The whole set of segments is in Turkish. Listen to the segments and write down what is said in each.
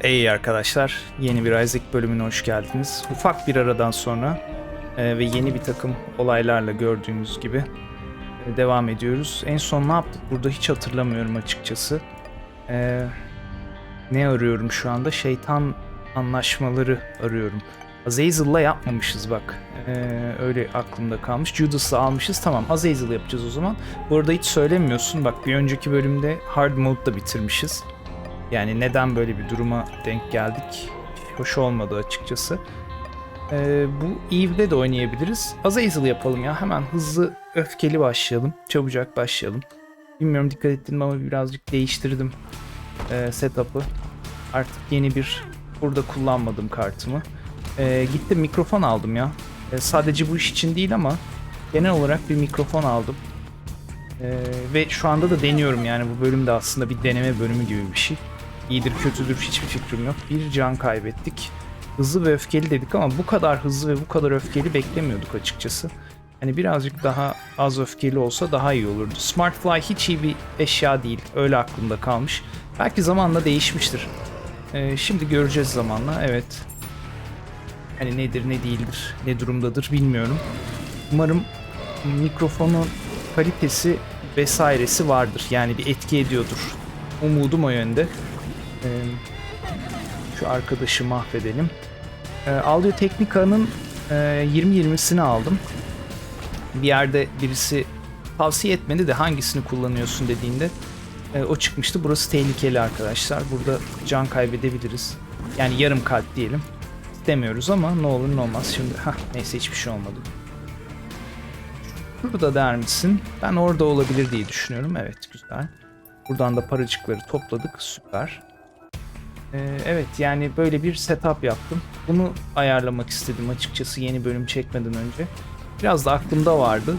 Hey arkadaşlar, yeni bir Isaac bölümüne hoş geldiniz. Ufak bir aradan sonra e, ve yeni bir takım olaylarla gördüğünüz gibi e, devam ediyoruz. En son ne yaptık burada hiç hatırlamıyorum açıkçası. E, ne arıyorum şu anda? Şeytan anlaşmaları arıyorum. Azazel'la yapmamışız bak. E, öyle aklımda kalmış. Judas'la almışız. Tamam Azazel yapacağız o zaman. Bu arada hiç söylemiyorsun. Bak bir önceki bölümde Hard Mode'da bitirmişiz. Yani neden böyle bir duruma denk geldik? Hoş olmadı açıkçası. Ee, bu Eve'de de oynayabiliriz. Azazel yapalım ya. Hemen hızlı, öfkeli başlayalım. Çabucak başlayalım. Bilmiyorum dikkat ettim ama birazcık değiştirdim e, setup'ı. Artık yeni bir burada kullanmadım kartımı. Ee, gittim mikrofon aldım ya. Ee, sadece bu iş için değil ama genel olarak bir mikrofon aldım. Ee, ve şu anda da deniyorum yani bu bölüm de aslında bir deneme bölümü gibi bir şey. İyidir kötüdür hiçbir fikrim yok. Bir can kaybettik. Hızlı ve öfkeli dedik ama bu kadar hızlı ve bu kadar öfkeli beklemiyorduk açıkçası. Hani birazcık daha az öfkeli olsa daha iyi olurdu. Smartfly hiç iyi bir eşya değil. Öyle aklımda kalmış. Belki zamanla değişmiştir. Ee, şimdi göreceğiz zamanla. Evet. Hani nedir ne değildir, ne durumdadır bilmiyorum. Umarım mikrofonun kalitesi vesairesi vardır. Yani bir etki ediyordur. Umudum o yönde. Ee, şu arkadaşı mahvedelim. Ee, Audio Technica'nın e, 20-20'sini aldım. Bir yerde birisi tavsiye etmedi de hangisini kullanıyorsun dediğinde e, o çıkmıştı. Burası tehlikeli arkadaşlar. Burada can kaybedebiliriz. Yani yarım kalp diyelim. İstemiyoruz ama ne olur ne olmaz. Şimdi hah, neyse hiçbir şey olmadı. Burada der misin? Ben orada olabilir diye düşünüyorum. Evet güzel. Buradan da paracıkları topladık. Süper. Ee, evet yani böyle bir setup yaptım. Bunu ayarlamak istedim açıkçası yeni bölüm çekmeden önce. Biraz da aklımda vardı.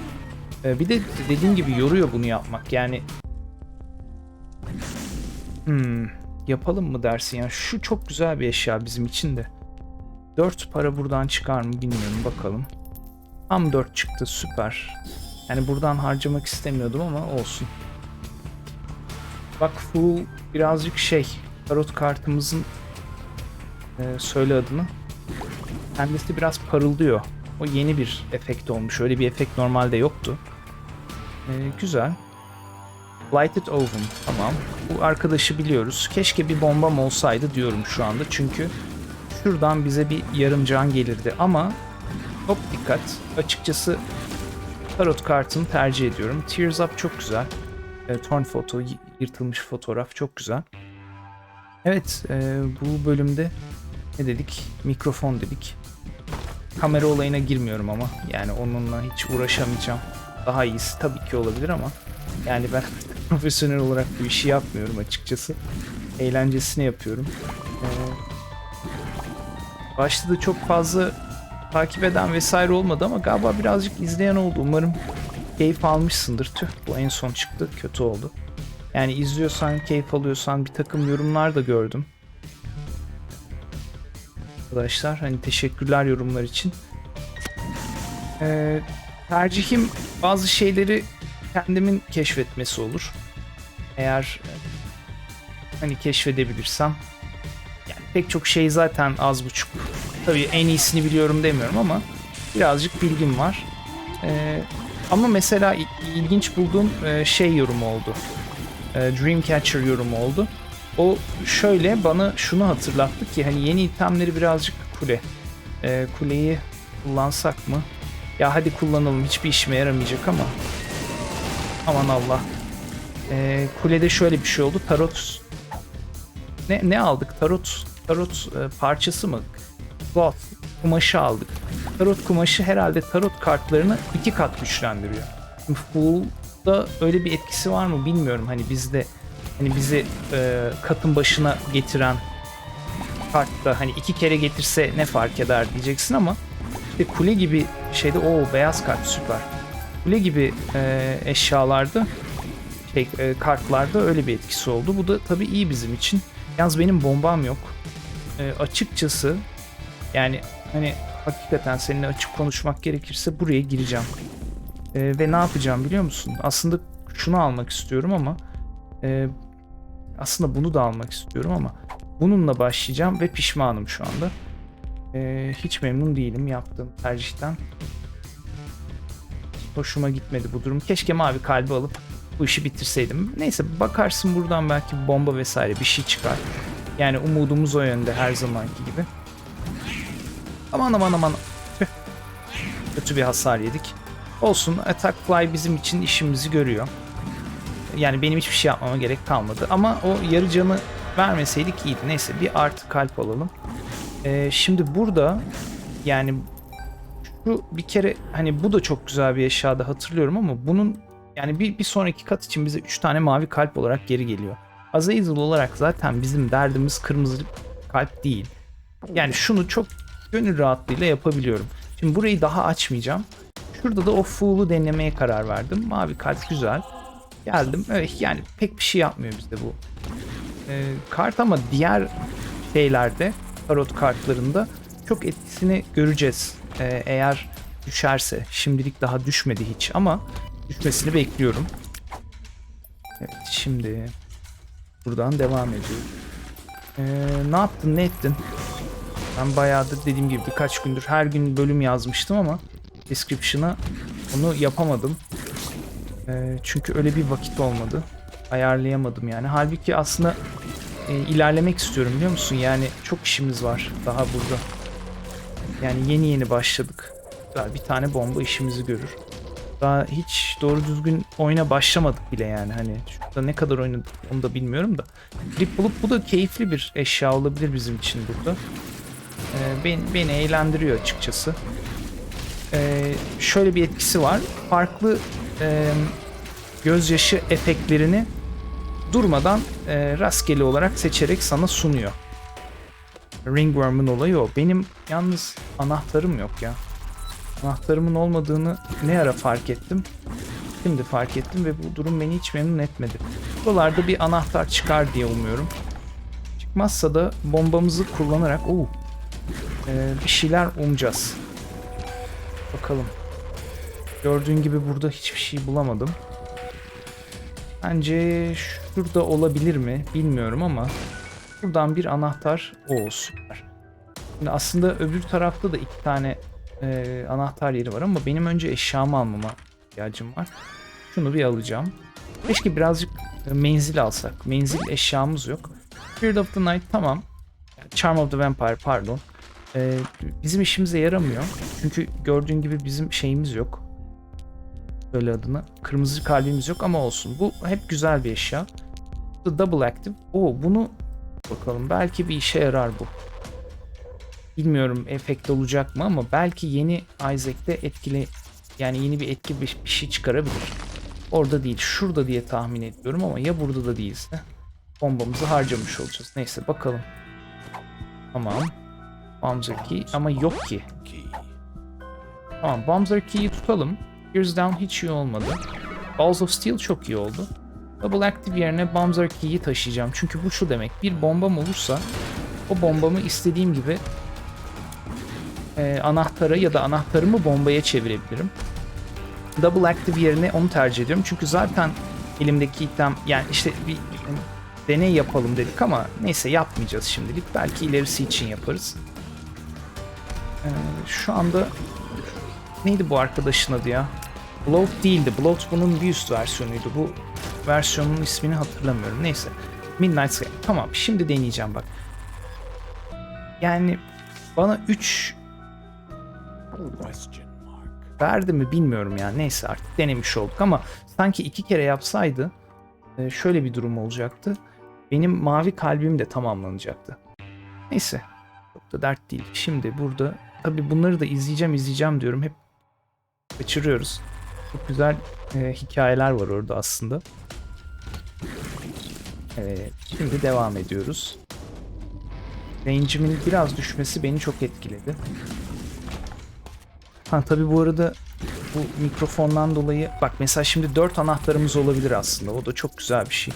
Ee, bir de dediğim gibi yoruyor bunu yapmak. Yani hmm, yapalım mı dersin ya? Şu çok güzel bir eşya bizim için de. 4 para buradan çıkar mı bilmiyorum bakalım. Tam 4 çıktı süper. Yani buradan harcamak istemiyordum ama olsun. Bak Fool birazcık şey tarot kartımızın e, söyle adını. Kendisi biraz parıldıyor. O yeni bir efekt olmuş. Öyle bir efekt normalde yoktu. E, güzel. Lighted Oven. Tamam. Bu arkadaşı biliyoruz. Keşke bir bombam olsaydı diyorum şu anda. Çünkü şuradan bize bir yarım can gelirdi. Ama hop dikkat. Açıkçası tarot kartını tercih ediyorum. Tears Up çok güzel. E, torn y- yırtılmış fotoğraf çok güzel. Evet, e, bu bölümde ne dedik? Mikrofon dedik. Kamera olayına girmiyorum ama yani onunla hiç uğraşamayacağım. Daha iyisi tabii ki olabilir ama yani ben profesyonel olarak bu işi yapmıyorum açıkçası. Eğlencesini yapıyorum. E, başta da çok fazla takip eden vesaire olmadı ama galiba birazcık izleyen oldu. Umarım keyif almışsındır. Tüh bu en son çıktı. Kötü oldu. Yani izliyorsan, keyif alıyorsan bir takım yorumlar da gördüm. Arkadaşlar hani teşekkürler yorumlar için. Ee, tercihim bazı şeyleri kendimin keşfetmesi olur. Eğer hani keşfedebilirsem. Yani pek çok şey zaten az buçuk. Tabii en iyisini biliyorum demiyorum ama birazcık bilgim var. Ee, ama mesela il- ilginç bulduğum e, şey yorumu oldu. E, Dreamcatcher yorumu oldu. O şöyle bana şunu hatırlattı ki hani yeni itemleri birazcık kule. E, kuleyi kullansak mı? Ya hadi kullanalım hiçbir işime yaramayacak ama. Aman Allah. E, kulede şöyle bir şey oldu. Tarot ne ne aldık? Tarot tarot e, parçası mı? Cloth kumaşı aldık. Tarot kumaşı herhalde tarot kartlarını iki kat güçlendiriyor. Şimdi Fool'da öyle bir etkisi var mı bilmiyorum. Hani bizde hani bizi e, katın başına getiren kartta hani iki kere getirse ne fark eder diyeceksin ama işte kule gibi şeyde o beyaz kart süper. Kule gibi e, eşyalarda şey, e, kartlarda öyle bir etkisi oldu. Bu da tabii iyi bizim için. Yalnız benim bombam yok. E, açıkçası yani hani hakikaten seninle açık konuşmak gerekirse buraya gireceğim. E, ve ne yapacağım biliyor musun? Aslında şunu almak istiyorum ama e, aslında bunu da almak istiyorum ama Bununla başlayacağım ve pişmanım şu anda. Ee, hiç memnun değilim yaptığım tercihten. Hoşuma gitmedi bu durum. Keşke mavi kalbi alıp bu işi bitirseydim. Neyse bakarsın buradan belki bomba vesaire bir şey çıkar. Yani umudumuz o yönde her zamanki gibi. Aman aman aman. Kötü bir hasar yedik. Olsun Attack Fly bizim için işimizi görüyor. Yani benim hiçbir şey yapmama gerek kalmadı. Ama o yarı canı vermeseydik iyiydi. Neyse bir artı kalp alalım. Ee, şimdi burada yani şu bir kere hani bu da çok güzel bir eşyada hatırlıyorum ama bunun yani bir, bir sonraki kat için bize 3 tane mavi kalp olarak geri geliyor. Azazel olarak zaten bizim derdimiz kırmızı kalp değil. Yani şunu çok gönül rahatlığıyla yapabiliyorum. Şimdi burayı daha açmayacağım. Şurada da o Fool'u denemeye karar verdim. Mavi kalp güzel. Geldim. Evet yani pek bir şey yapmıyor bizde bu e, kart ama diğer şeylerde tarot kartlarında çok etkisini göreceğiz. E, eğer düşerse. Şimdilik daha düşmedi hiç ama düşmesini bekliyorum. Evet şimdi buradan devam ediyorum. E, ne yaptın ne ettin? Ben bayağıdır dediğim gibi birkaç gündür her gün bölüm yazmıştım ama description'a onu yapamadım. E, çünkü öyle bir vakit olmadı. Ayarlayamadım yani. Halbuki aslında e, ilerlemek istiyorum biliyor musun? Yani çok işimiz var daha burada. Yani yeni yeni başladık. Daha bir tane bomba işimizi görür. Daha hiç doğru düzgün oyuna başlamadık bile yani. Hani şurada ne kadar oynadık onu da bilmiyorum da. Grip bulup bu da keyifli bir eşya olabilir bizim için burada. Ee, beni, beni eğlendiriyor açıkçası. Ee, şöyle bir etkisi var. Farklı e, gözyaşı efektlerini durmadan e, rastgele olarak seçerek sana sunuyor. Ringworm'un olayı o. Benim yalnız anahtarım yok ya. Anahtarımın olmadığını ne ara fark ettim. Şimdi fark ettim ve bu durum beni hiç memnun etmedi. Buralarda bir anahtar çıkar diye umuyorum. Çıkmazsa da bombamızı kullanarak oo, e, bir şeyler umacağız. Bakalım. Gördüğün gibi burada hiçbir şey bulamadım. Bence şurada olabilir mi bilmiyorum ama buradan bir anahtar o süper. Şimdi aslında öbür tarafta da iki tane e, anahtar yeri var ama benim önce eşyamı almama ihtiyacım var. Şunu bir alacağım. Keşke birazcık menzil alsak. Menzil eşyamız yok. Spirit of the Night tamam. Charm of the Vampire pardon. E, bizim işimize yaramıyor. Çünkü gördüğün gibi bizim şeyimiz yok. Böyle adını. Kırmızı kalbimiz yok ama olsun. Bu hep güzel bir eşya. Da double active. Oo bunu bakalım. Belki bir işe yarar bu. Bilmiyorum efekt olacak mı ama belki yeni Isaac'te etkili yani yeni bir etki bir şey çıkarabilir. Orada değil, şurada diye tahmin ediyorum ama ya burada da değilse bombamızı harcamış olacağız. Neyse bakalım. Tamam. Bombser key ama yok ki. Tamam Bombser key'i tutalım. Gears Down hiç iyi olmadı. Balls of Steel çok iyi oldu. Double Active yerine Bombser Key'i taşıyacağım. Çünkü bu şu demek. Bir bombam olursa o bombamı istediğim gibi e, anahtara ya da anahtarımı bombaya çevirebilirim. Double Active yerine onu tercih ediyorum. Çünkü zaten elimdeki item yani işte bir, bir deney yapalım dedik ama neyse yapmayacağız şimdilik. Belki ilerisi için yaparız. Ee, şu anda neydi bu arkadaşın adı ya? Bloat değildi. Bloat bunun bir üst versiyonuydu. Bu versiyonun ismini hatırlamıyorum. Neyse. Midnight Sky. Tamam şimdi deneyeceğim bak. Yani bana 3 verdi mi bilmiyorum ya. Neyse artık denemiş olduk ama sanki iki kere yapsaydı e, şöyle bir durum olacaktı. Benim mavi kalbim de tamamlanacaktı. Neyse. Çok da dert değil. Şimdi burada tabi bunları da izleyeceğim izleyeceğim diyorum. Hep kaçırıyoruz. Çok güzel e, hikayeler var orada aslında. Evet, şimdi devam ediyoruz. Range'imin biraz düşmesi beni çok etkiledi. Ha tabi bu arada bu mikrofondan dolayı bak mesela şimdi 4 anahtarımız olabilir aslında. O da çok güzel bir şey.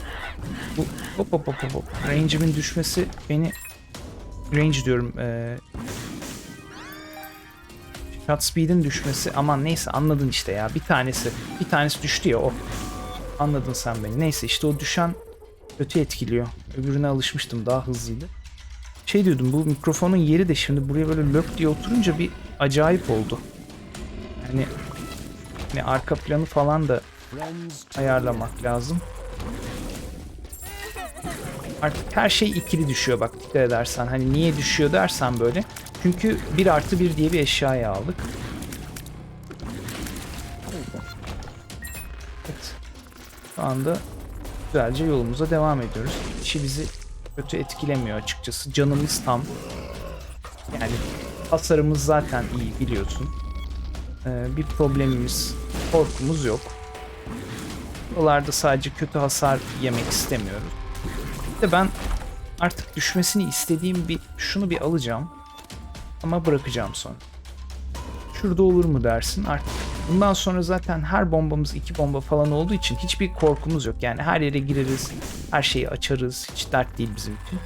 Bu hop hop hop hop. Range'imin düşmesi beni range diyorum. E, shot speed'in düşmesi aman neyse anladın işte ya. Bir tanesi bir tanesi düştü ya o. Anladın sen beni. Neyse işte o düşen kötü etkiliyor. Öbürüne alışmıştım daha hızlıydı. Şey diyordum bu mikrofonun yeri de şimdi buraya böyle lök diye oturunca bir acayip oldu. Yani, yani arka planı falan da ayarlamak lazım. Artık her şey ikili düşüyor bak dikkat edersen. Hani niye düşüyor dersen böyle. Çünkü 1 artı 1 diye bir eşyayı aldık. Evet. Şu anda güzelce yolumuza devam ediyoruz. İşi bizi kötü etkilemiyor açıkçası. Canımız tam. Yani hasarımız zaten iyi biliyorsun. Ee, bir problemimiz, korkumuz yok. Buralarda sadece kötü hasar yemek istemiyoruz. Bir ben artık düşmesini istediğim bir şunu bir alacağım. Ama bırakacağım sonra. Şurada olur mu dersin artık. Bundan sonra zaten her bombamız iki bomba falan olduğu için hiçbir korkumuz yok. Yani her yere gireriz, her şeyi açarız. Hiç dert değil bizim için.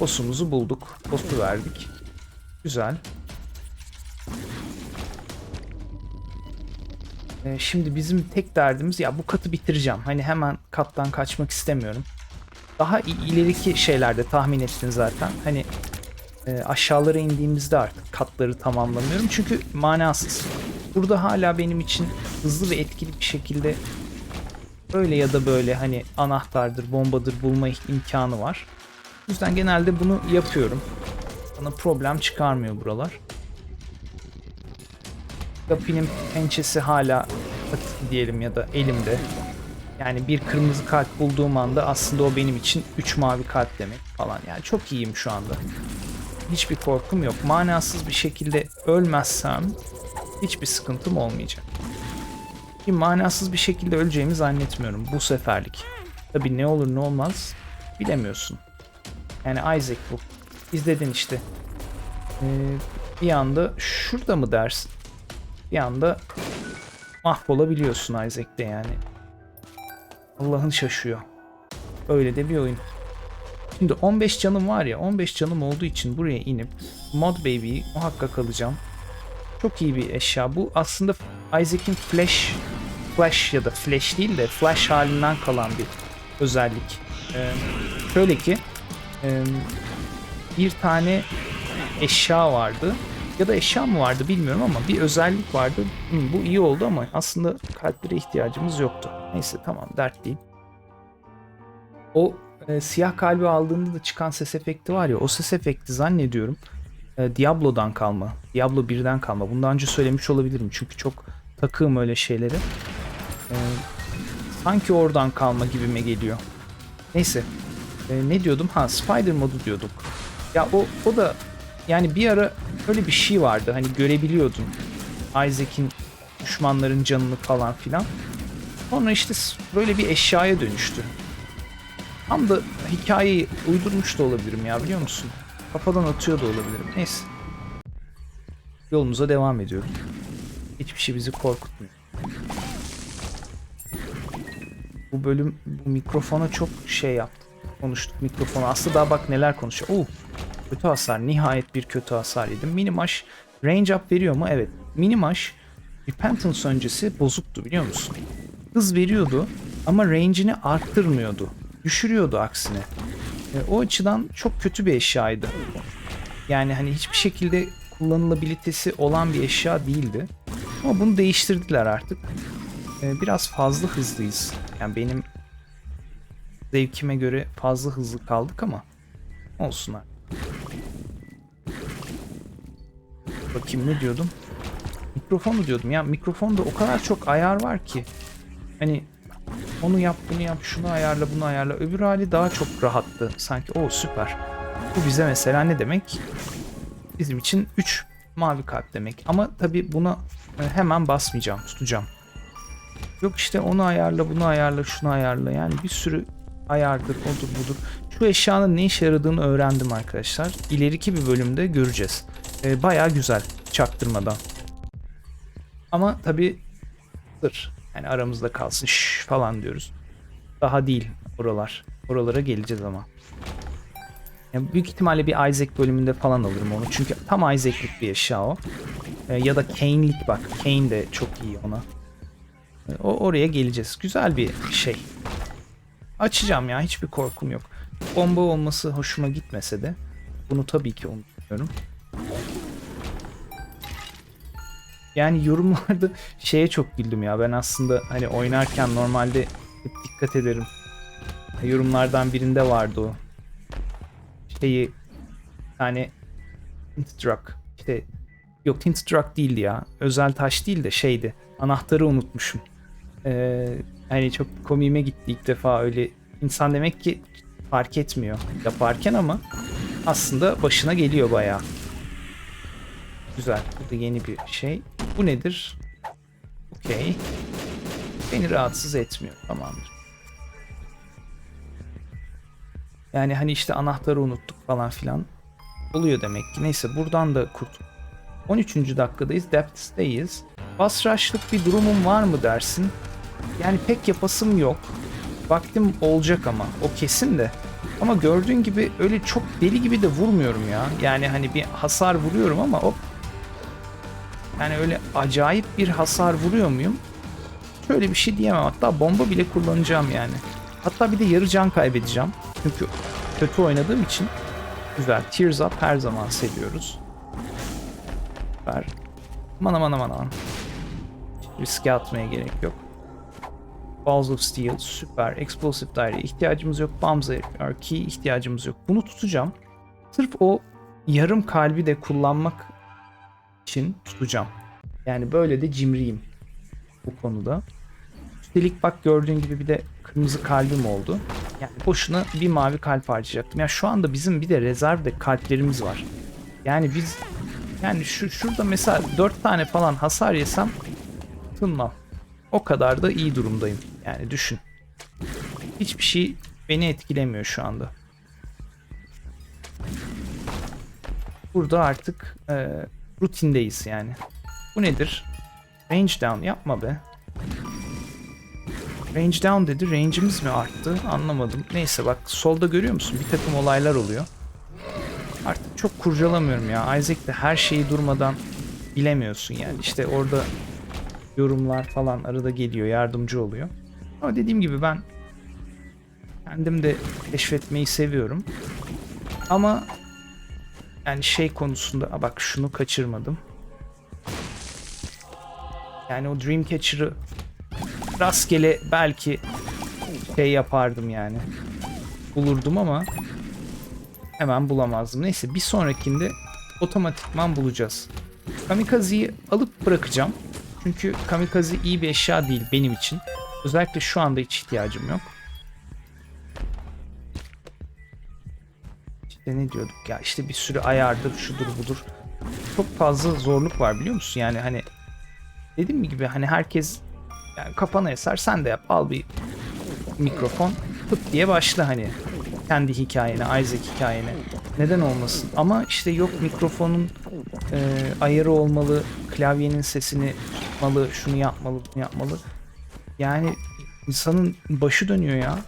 Boss'umuzu bulduk. Boss'u verdik. Güzel. Ee, şimdi bizim tek derdimiz ya bu katı bitireceğim. Hani hemen kattan kaçmak istemiyorum. Daha ileriki şeylerde tahmin ettin zaten. Hani e, aşağılara indiğimizde artık katları tamamlamıyorum. Çünkü manasız. Burada hala benim için hızlı ve etkili bir şekilde böyle ya da böyle hani anahtardır, bombadır bulma imkanı var. O yüzden genelde bunu yapıyorum. Bana problem çıkarmıyor buralar. Kapinin pençesi hala diyelim ya da elimde. Yani bir kırmızı kalp bulduğum anda aslında o benim için 3 mavi kalp demek falan. Yani çok iyiyim şu anda. Hiçbir korkum yok. Manasız bir şekilde ölmezsem hiçbir sıkıntım olmayacak. Ki manasız bir şekilde öleceğimi zannetmiyorum bu seferlik. Tabi ne olur ne olmaz bilemiyorsun. Yani Isaac bu. İzledin işte. Ee, bir anda şurada mı dersin? Bir anda mahvolabiliyorsun Isaac'te yani. Allah'ın şaşıyor. Öyle de bir oyun. Şimdi 15 canım var ya 15 canım olduğu için buraya inip Mod Baby'yi muhakkak alacağım. Çok iyi bir eşya. Bu aslında Isaac'in Flash Flash ya da Flash değil de Flash halinden kalan bir özellik. Ee, şöyle ki e, bir tane eşya vardı ya da eşya mı vardı bilmiyorum ama bir özellik vardı. Hı, bu iyi oldu ama aslında kalplere ihtiyacımız yoktu. Neyse tamam dert değil. O e, siyah kalbi aldığında da çıkan ses efekti var ya o ses efekti zannediyorum e, Diablo'dan kalma. Diablo 1'den kalma. Bundan önce söylemiş olabilirim çünkü çok takığım öyle şeyleri. E, sanki oradan kalma gibime geliyor. Neyse. E, ne diyordum? Ha Spider modu diyorduk. Ya o, o da yani bir ara öyle bir şey vardı. Hani görebiliyordun. Isaac'in düşmanların canını falan filan. Sonra işte böyle bir eşyaya dönüştü. Tam da hikayeyi uydurmuş da olabilirim ya biliyor musun? Kafadan atıyor da olabilirim. Neyse. Yolumuza devam ediyoruz. Hiçbir şey bizi korkutmuyor. Bu bölüm bu mikrofona çok şey yaptı. Konuştuk mikrofona. Aslında daha bak neler konuşuyor. Oo, kötü hasar. Nihayet bir kötü hasar yedim. Minimash range up veriyor mu? Evet. Minimash Repentance öncesi bozuktu biliyor musun? Hız veriyordu ama range'ini arttırmıyordu. Düşürüyordu aksine. E, o açıdan çok kötü bir eşyaydı. Yani hani hiçbir şekilde kullanılabilitesi olan bir eşya değildi. Ama bunu değiştirdiler artık. E, biraz fazla hızlıyız. Yani benim zevkime göre fazla hızlı kaldık ama olsunlar. Bakayım ne diyordum? Mikrofonu diyordum ya mikrofonda o kadar çok ayar var ki. Hani onu yap bunu yap şunu ayarla bunu ayarla. Öbür hali daha çok rahattı sanki. O süper. Bu bize mesela ne demek? Bizim için 3 mavi kalp demek. Ama tabi buna e, hemen basmayacağım tutacağım. Yok işte onu ayarla bunu ayarla şunu ayarla. Yani bir sürü ayardır odur budur. Şu eşyanın ne işe yaradığını öğrendim arkadaşlar. İleriki bir bölümde göreceğiz. Ee, Baya güzel çaktırmadan. Ama tabi sır. Yani aramızda kalsın şş falan diyoruz. Daha değil oralar. Oralara geleceğiz ama. Yani büyük ihtimalle bir Isaac bölümünde falan alırım onu. Çünkü tam Isaac'lik bir eşya o. Ee, ya da Kane'lik bak. Kane de çok iyi ona. Ee, o oraya geleceğiz. Güzel bir şey. Açacağım ya hiçbir korkum yok. bomba olması hoşuma gitmese de bunu tabii ki unutmuyorum. Yani yorumlarda şeye çok güldüm ya. Ben aslında hani oynarken normalde hep dikkat ederim. Yorumlardan birinde vardı o. Şeyi yani Tinted Rock. İşte yok Tinted Rock değildi ya. Özel taş değil de şeydi. Anahtarı unutmuşum. Ee, hani çok komiğime gitti ilk defa öyle. İnsan demek ki fark etmiyor yaparken ama aslında başına geliyor bayağı. Güzel. Bu da yeni bir şey. Bu nedir? Okey. Beni rahatsız etmiyor. Tamamdır. Yani hani işte anahtarı unuttuk falan filan. Oluyor demek ki. Neyse buradan da kurt. 13. dakikadayız. Depths'teyiz. Boss rush'lık bir durumum var mı dersin? Yani pek yapasım yok. Vaktim olacak ama. O kesin de. Ama gördüğün gibi öyle çok deli gibi de vurmuyorum ya. Yani hani bir hasar vuruyorum ama hop. Yani öyle acayip bir hasar vuruyor muyum? Şöyle bir şey diyemem. Hatta bomba bile kullanacağım yani. Hatta bir de yarı can kaybedeceğim. Çünkü kötü oynadığım için güzel. Tears Up her zaman seviyoruz. Süper. Aman aman aman aman. Riske atmaya gerek yok. Balls of Steel süper. Explosive Diary ihtiyacımız yok. Bombs Key ihtiyacımız yok. Bunu tutacağım. Sırf o yarım kalbi de kullanmak için tutacağım. Yani böyle de cimriyim bu konuda. Üstelik bak gördüğün gibi bir de kırmızı kalbim oldu. Yani boşuna bir mavi kalp harcayacaktım. Ya şu anda bizim bir de rezervde kalplerimiz var. Yani biz yani şu şurada mesela 4 tane falan hasar yesem tınmam. O kadar da iyi durumdayım. Yani düşün. Hiçbir şey beni etkilemiyor şu anda. Burada artık e, rutindeyiz yani. Bu nedir? Range down yapma be. Range down dedi. Range'imiz mi arttı? Anlamadım. Neyse bak solda görüyor musun? Bir takım olaylar oluyor. Artık çok kurcalamıyorum ya. Isaac'te her şeyi durmadan bilemiyorsun yani. İşte orada yorumlar falan arada geliyor. Yardımcı oluyor. Ama dediğim gibi ben kendim de keşfetmeyi seviyorum. Ama yani şey konusunda bak şunu kaçırmadım. Yani o Dreamcatcher'ı rastgele belki şey yapardım yani. Bulurdum ama hemen bulamazdım. Neyse bir sonrakinde otomatikman bulacağız. Kamikaze'yi alıp bırakacağım. Çünkü kamikaze iyi bir eşya değil benim için. Özellikle şu anda hiç ihtiyacım yok. İşte ne diyorduk ya işte bir sürü ayardır şudur budur. Çok fazla zorluk var biliyor musun? Yani hani dediğim gibi hani herkes yani kafana eser sen de yap al bir mikrofon pıt diye başla hani. Kendi hikayene Isaac hikayene. Neden olmasın? Ama işte yok mikrofonun e, ayarı olmalı klavyenin sesini tutmalı şunu yapmalı bunu yapmalı. Yani insanın başı dönüyor ya.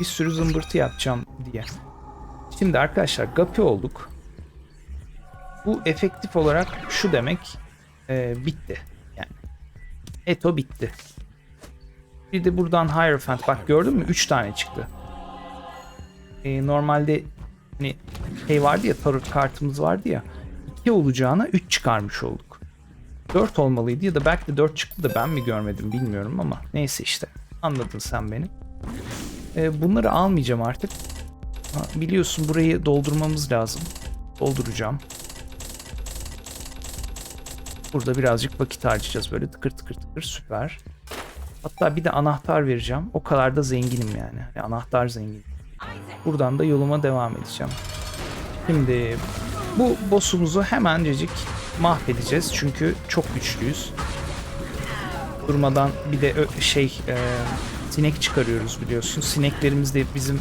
Bir sürü zımbırtı yapacağım diye şimdi arkadaşlar gapi olduk bu efektif olarak şu demek e, bitti yani Eto bitti. Bir de buradan Hierophant. Bak gördün mü? 3 tane çıktı. Ee, normalde hani şey vardı ya tarot kartımız vardı ya 2 olacağına 3 çıkarmış olduk. 4 olmalıydı ya da belki de 4 çıktı da ben mi görmedim bilmiyorum ama neyse işte anladın sen beni. Ee, bunları almayacağım artık. Biliyorsun burayı doldurmamız lazım. Dolduracağım. Burada birazcık vakit harcayacağız böyle tıkır tıkır tıkır süper. Hatta bir de anahtar vereceğim. O kadar da zenginim yani. yani anahtar zengin. Buradan da yoluma devam edeceğim. Şimdi bu boss'umuzu hemencecik mahvedeceğiz. Çünkü çok güçlüyüz. Durmadan bir de şey e, sinek çıkarıyoruz biliyorsun. Sineklerimiz de bizim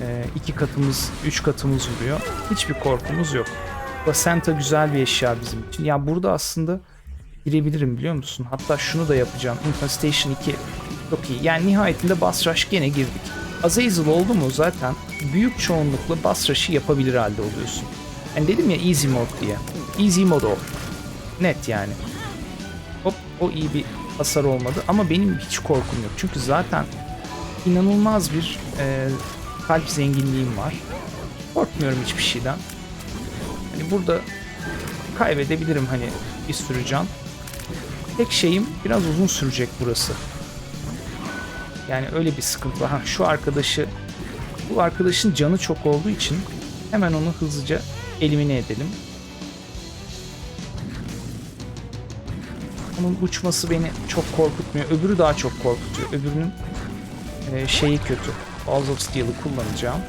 e, iki katımız, üç katımız vuruyor. Hiçbir korkumuz yok. Placenta güzel bir eşya bizim için. Ya burada aslında girebilirim biliyor musun? Hatta şunu da yapacağım. Infestation 2 çok iyi. Yani nihayetinde Rush gene girdik. Azazel oldu mu zaten büyük çoğunlukla Rush'ı yapabilir halde oluyorsun. Yani dedim ya easy mode diye. Easy mode o. Net yani. Hop o iyi bir hasar olmadı ama benim hiç korkum yok. Çünkü zaten inanılmaz bir e, Kalp zenginliğim var. Korkmuyorum hiçbir şeyden. Hani burada kaybedebilirim hani bir sürü can. Tek şeyim biraz uzun sürecek burası. Yani öyle bir sıkıntı var. Ha, şu arkadaşı bu arkadaşın canı çok olduğu için hemen onu hızlıca elimine edelim. Onun uçması beni çok korkutmuyor. Öbürü daha çok korkutuyor. Öbürünün e, şeyi kötü. Balls of Steel'ı kullanacağım.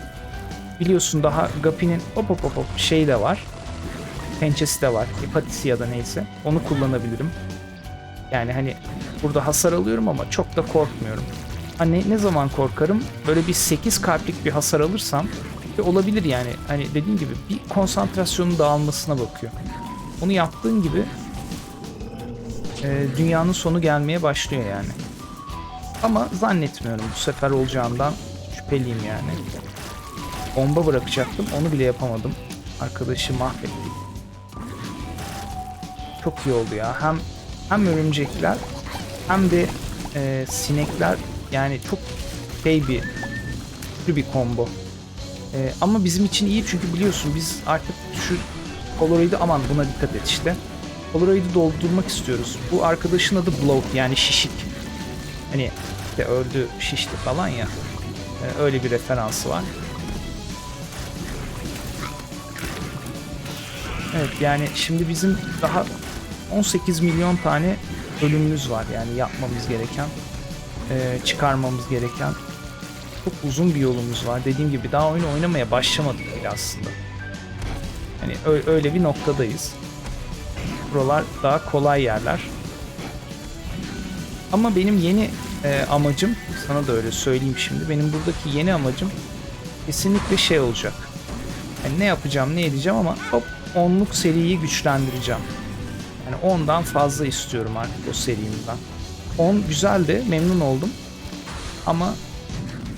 Biliyorsun daha Guppy'nin hop hop hop hop şey de var. Pençesi de var. Hepatisi ya da neyse. Onu kullanabilirim. Yani hani burada hasar alıyorum ama çok da korkmuyorum. Hani ne zaman korkarım? Böyle bir 8 kalplik bir hasar alırsam ve olabilir yani. Hani dediğim gibi bir konsantrasyonun dağılmasına bakıyor. Onu yaptığın gibi e, dünyanın sonu gelmeye başlıyor yani. Ama zannetmiyorum bu sefer olacağından şüpheliyim yani. Bomba bırakacaktım onu bile yapamadım. Arkadaşı mahvettik. Çok iyi oldu ya. Hem hem örümcekler hem de e, sinekler yani çok şey bir bir combo. E, ama bizim için iyi çünkü biliyorsun biz artık şu Polaroid'i aman buna dikkat et işte. Polaroid'i doldurmak istiyoruz. Bu arkadaşın adı Bloat yani şişik. Hani işte öldü şişti falan ya. E, öyle bir referansı var. Evet yani şimdi bizim daha 18 milyon tane bölümümüz var yani yapmamız gereken, e, çıkarmamız gereken çok uzun bir yolumuz var. Dediğim gibi daha oyunu oynamaya başlamadık bile aslında. Hani öyle bir noktadayız. Buralar daha kolay yerler. Ama benim yeni e, amacım, sana da öyle söyleyeyim şimdi. Benim buradaki yeni amacım kesinlikle şey olacak. Yani ne yapacağım, ne edeceğim ama hop onluk seriyi güçlendireceğim. Yani ondan fazla istiyorum artık o serimden. 10 güzeldi, memnun oldum. Ama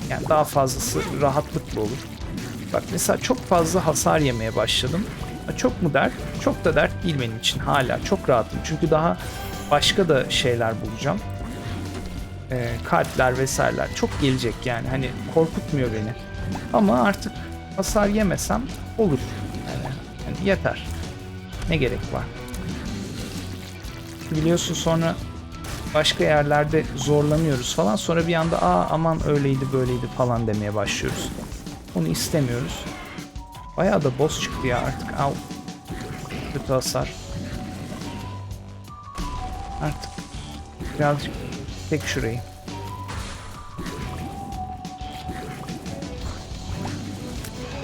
yani daha fazlası rahatlıkla olur. Bak mesela çok fazla hasar yemeye başladım. Çok mu dert? Çok da dert değil benim için hala. Çok rahatım. Çünkü daha başka da şeyler bulacağım. Ee, kalpler vesaireler çok gelecek yani. Hani korkutmuyor beni. Ama artık hasar yemesem olur. Yani, yani yeter. Ne gerek var? Biliyorsun sonra başka yerlerde zorlanıyoruz falan. Sonra bir anda aa aman öyleydi böyleydi falan demeye başlıyoruz. Onu istemiyoruz. Bayağı da boss çıktı ya artık. Al. Kötü hasar. Artık birazcık tek şurayı.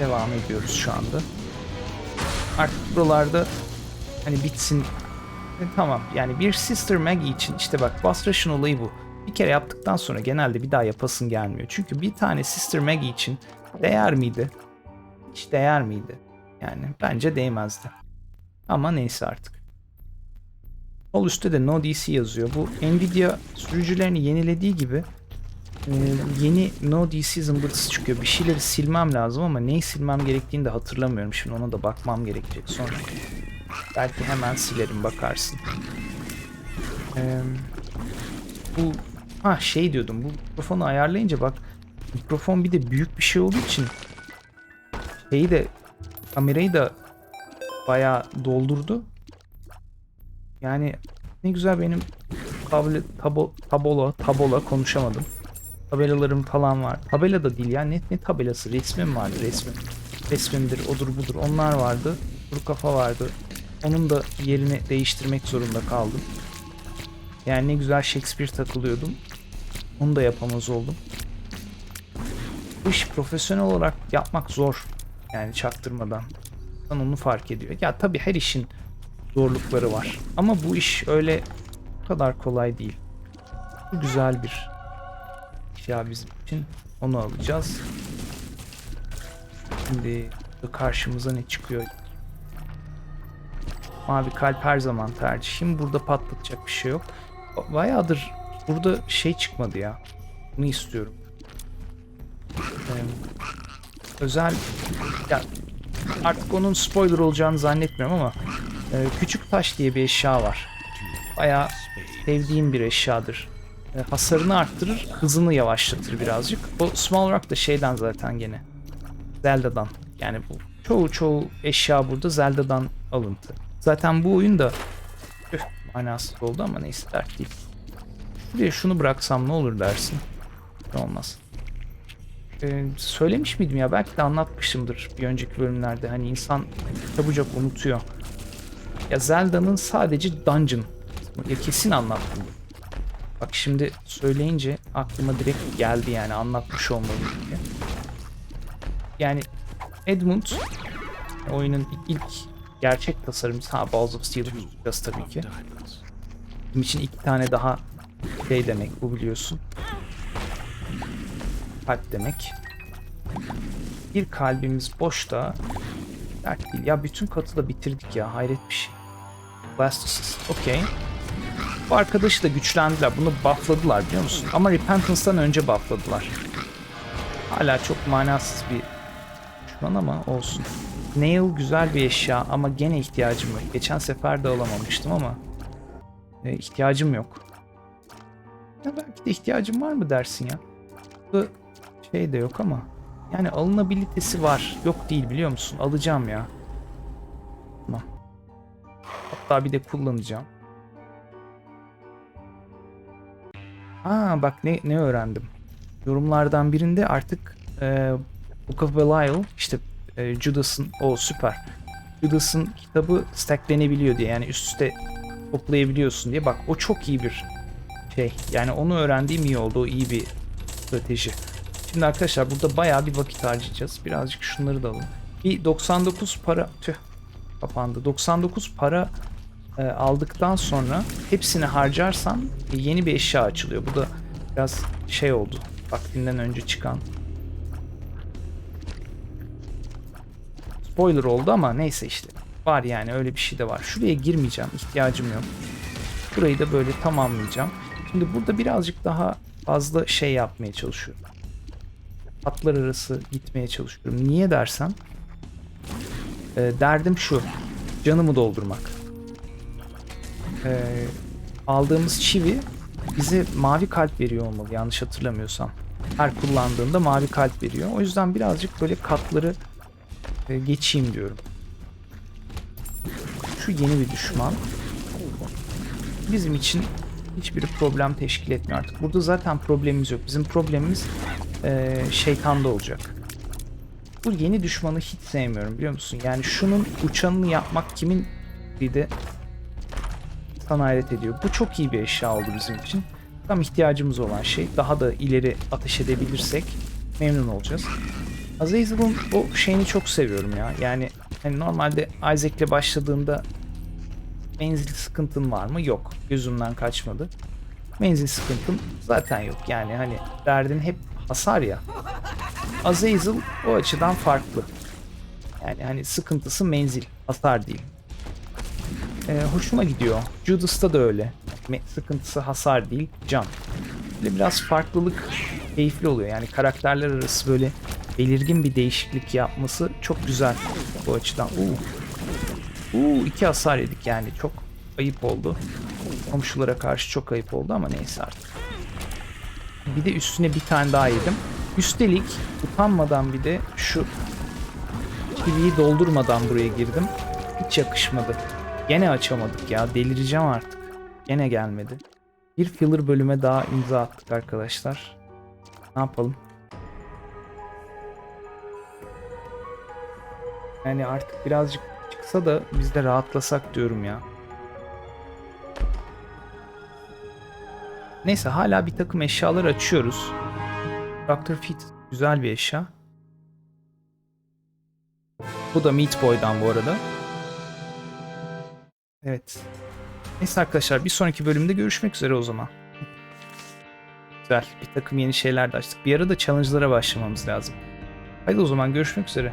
Devam ediyoruz şu anda. Artık buralarda hani bitsin e, tamam yani bir Sister Maggie için işte bak Boss Rush'ın olayı bu. Bir kere yaptıktan sonra genelde bir daha yapasın gelmiyor. Çünkü bir tane Sister Maggie için değer miydi? Hiç değer miydi? Yani bence değmezdi. Ama neyse artık. Sol üstte de No DC yazıyor. Bu Nvidia sürücülerini yenilediği gibi e, yeni No DC zımbırtısı çıkıyor. Bir şeyleri silmem lazım ama neyi silmem gerektiğini de hatırlamıyorum. Şimdi ona da bakmam gerekecek sonra. Belki hemen silerim bakarsın. Ee, bu ha şey diyordum bu mikrofonu ayarlayınca bak mikrofon bir de büyük bir şey olduğu için şeyi de kamerayı da bayağı doldurdu. Yani ne güzel benim tablet tabo, tabola tabola konuşamadım. Tabelalarım falan var. Tabela da değil ya. Ne, ne tabelası? Resmim vardı resmim. Resmimdir, odur budur. Onlar vardı. Kuru kafa vardı. Onun da yerini değiştirmek zorunda kaldım. Yani ne güzel Shakespeare takılıyordum. Onu da yapamaz oldum. Bu iş profesyonel olarak yapmak zor. Yani çaktırmadan. İnsan onu fark ediyor. Ya tabii her işin zorlukları var. Ama bu iş öyle bu kadar kolay değil. Bu güzel bir ya bizim için. Onu alacağız. Şimdi karşımıza ne çıkıyor? Mavi kalp her zaman tercihim. Burada patlatacak bir şey yok. Bayağıdır burada şey çıkmadı ya. Bunu istiyorum. Ee, özel ya artık onun spoiler olacağını zannetmiyorum ama e, küçük taş diye bir eşya var. Bayağı sevdiğim bir eşyadır. e, hasarını arttırır, hızını yavaşlatır birazcık. O Small Rock da şeyden zaten gene. Zelda'dan. Yani bu çoğu çoğu eşya burada Zelda'dan alıntı. Zaten bu oyun da üf, manasız oldu ama neyse dert değil. Şuraya şunu bıraksam ne olur dersin? Olmaz. Ee, söylemiş miydim ya belki de anlatmışımdır bir önceki bölümlerde hani insan çabucak unutuyor. Ya Zelda'nın sadece dungeon ya kesin anlattım. Bak şimdi söyleyince aklıma direkt geldi yani anlatmış olmalıyım diye. Yani Edmund oyunun ilk gerçek tasarımcısı ha Balls of Steel'i tutacağız tabii ki. Bizim için iki tane daha şey demek bu biliyorsun. Kalp demek. Bir kalbimiz boşta dert değil. Ya bütün katı da bitirdik ya hayret bir şey. Blast Assist. Okey. Bu arkadaşı da güçlendiler. Bunu buffladılar biliyor musun? Ama Repentance'dan önce buffladılar. Hala çok manasız bir düşman ama olsun. Nail güzel bir eşya ama gene ihtiyacım yok. Geçen sefer de alamamıştım ama e, ihtiyacım yok. Ya belki de ihtiyacım var mı dersin ya? Bu şey de yok ama yani alınabilitesi var. Yok değil biliyor musun? Alacağım ya. Tamam. Hatta bir de kullanacağım. Aa bak ne ne öğrendim. Yorumlardan birinde artık e, Book of Belial işte e, Judas'ın o süper. Judas'ın kitabı stacklenebiliyor diye yani üst üste toplayabiliyorsun diye. Bak o çok iyi bir şey. Yani onu öğrendiğim iyi oldu. O iyi bir strateji. Şimdi arkadaşlar burada bayağı bir vakit harcayacağız. Birazcık şunları da alalım. Bir 99 para tüh kapandı. 99 para e, aldıktan sonra hepsini harcarsan e, yeni bir eşya açılıyor. Bu da biraz şey oldu. Vaktinden önce çıkan. Spoiler oldu ama neyse işte. Var yani öyle bir şey de var. Şuraya girmeyeceğim. ihtiyacım yok. Burayı da böyle tamamlayacağım. Şimdi burada birazcık daha fazla şey yapmaya çalışıyorum. Hatlar arası gitmeye çalışıyorum. Niye dersen e, derdim şu. Canımı doldurmak. E, aldığımız çivi bize mavi kalp veriyor olmalı yanlış hatırlamıyorsam. Her kullandığında mavi kalp veriyor. O yüzden birazcık böyle katları e, geçeyim diyorum. Şu yeni bir düşman. Bizim için hiçbir problem teşkil etmiyor artık. Burada zaten problemimiz yok. Bizim problemimiz e, şeytanda olacak. Bu yeni düşmanı hiç sevmiyorum biliyor musun? Yani şunun uçanını yapmak kimin bir de sana ediyor. Bu çok iyi bir eşya oldu bizim için. Tam ihtiyacımız olan şey. Daha da ileri ateş edebilirsek memnun olacağız. Azazel'ın o şeyini çok seviyorum ya. Yani hani normalde Isaac'le başladığında menzil sıkıntın var mı? Yok. Gözümden kaçmadı. Menzil sıkıntın zaten yok. Yani hani derdin hep hasar ya. Azazel o açıdan farklı. Yani hani sıkıntısı menzil, hasar değil. Ee, hoşuma gidiyor. Judas'ta da öyle. Sıkıntısı hasar değil, can. Böyle biraz farklılık keyifli oluyor. Yani karakterler arası böyle belirgin bir değişiklik yapması çok güzel bu açıdan. Uuu. Uuu iki hasar yedik yani. Çok ayıp oldu. Komşulara karşı çok ayıp oldu ama neyse artık. Bir de üstüne bir tane daha yedim. Üstelik utanmadan bir de şu kiviyi doldurmadan buraya girdim. Hiç yakışmadı. Gene açamadık ya. Delireceğim artık. Gene gelmedi. Bir filler bölüme daha imza attık arkadaşlar. Ne yapalım? Yani artık birazcık çıksa da biz de rahatlasak diyorum ya. Neyse hala bir takım eşyalar açıyoruz. Dr. Fit güzel bir eşya. Bu da Meat Boy'dan bu arada. Evet. Neyse arkadaşlar bir sonraki bölümde görüşmek üzere o zaman. Güzel. Bir takım yeni şeyler de açtık. Bir ara da challenge'lara başlamamız lazım. Haydi o zaman görüşmek üzere.